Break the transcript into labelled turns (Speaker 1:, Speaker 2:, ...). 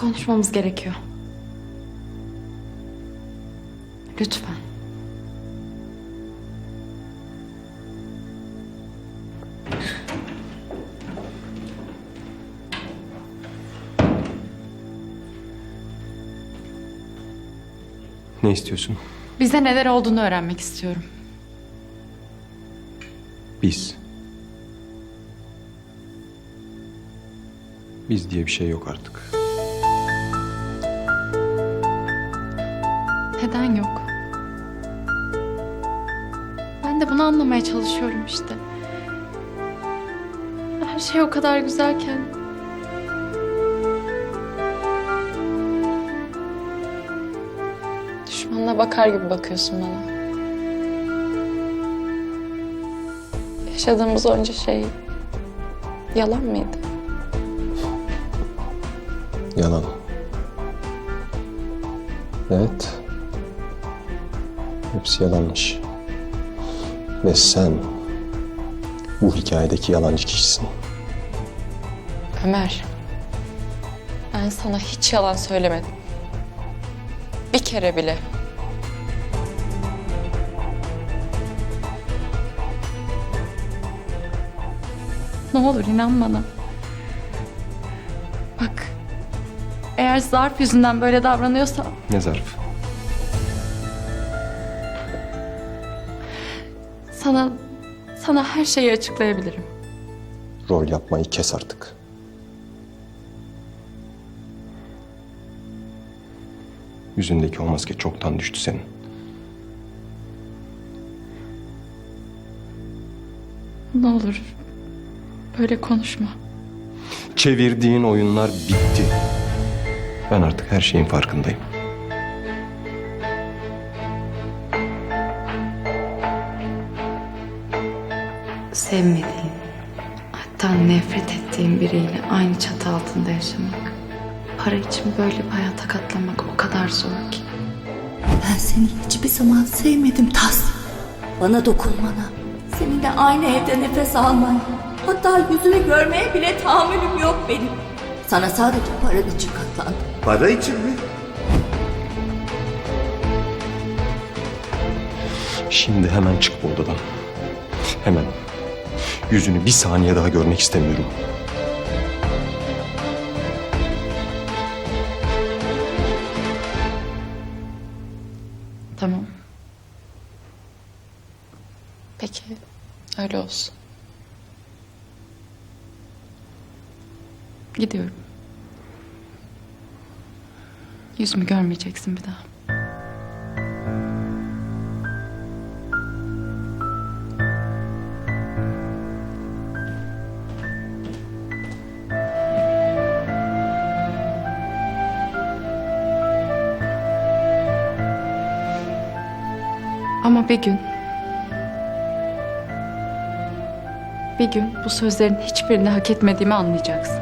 Speaker 1: Konuşmamız gerekiyor. Lütfen.
Speaker 2: Ne istiyorsun?
Speaker 1: Bize neler olduğunu öğrenmek istiyorum.
Speaker 2: Biz. Biz diye bir şey yok artık.
Speaker 1: Neden yok? Ben de bunu anlamaya çalışıyorum işte. Her şey o kadar güzelken. Düşmanla bakar gibi bakıyorsun bana. Yaşadığımız onca şey yalan mıydı?
Speaker 2: Yalan. Evet. Hepsi yalanmış. Ve sen bu hikayedeki yalancı kişisin.
Speaker 1: Ömer. Ben sana hiç yalan söylemedim. Bir kere bile. Ne olur inan bana. Bak. Eğer zarf yüzünden böyle davranıyorsa
Speaker 2: Ne zarf?
Speaker 1: Sana sana her şeyi açıklayabilirim.
Speaker 2: Rol yapmayı kes artık. Yüzündeki o maske çoktan düştü senin.
Speaker 1: Ne olur böyle konuşma.
Speaker 2: Çevirdiğin oyunlar bitti. Ben artık her şeyin farkındayım.
Speaker 1: Sevmediğin, hatta nefret ettiğin biriyle aynı çatı altında yaşamak. Para için böyle bir hayata katlanmak o kadar zor ki.
Speaker 3: Ben seni hiçbir zaman sevmedim Tas. Bana dokunmana, seninle aynı evde nefes almaya, hatta yüzünü görmeye bile tahammülüm yok benim. Sana sadece para için katlandım.
Speaker 4: Para için mi?
Speaker 2: Şimdi hemen çık bu odadan. Hemen. Yüzünü bir saniye daha görmek istemiyorum.
Speaker 1: Tamam. Peki, öyle olsun. Gidiyorum. Yüzümü görmeyeceksin bir daha. Ama bir gün... Bir gün bu sözlerin hiçbirini hak etmediğimi anlayacaksın.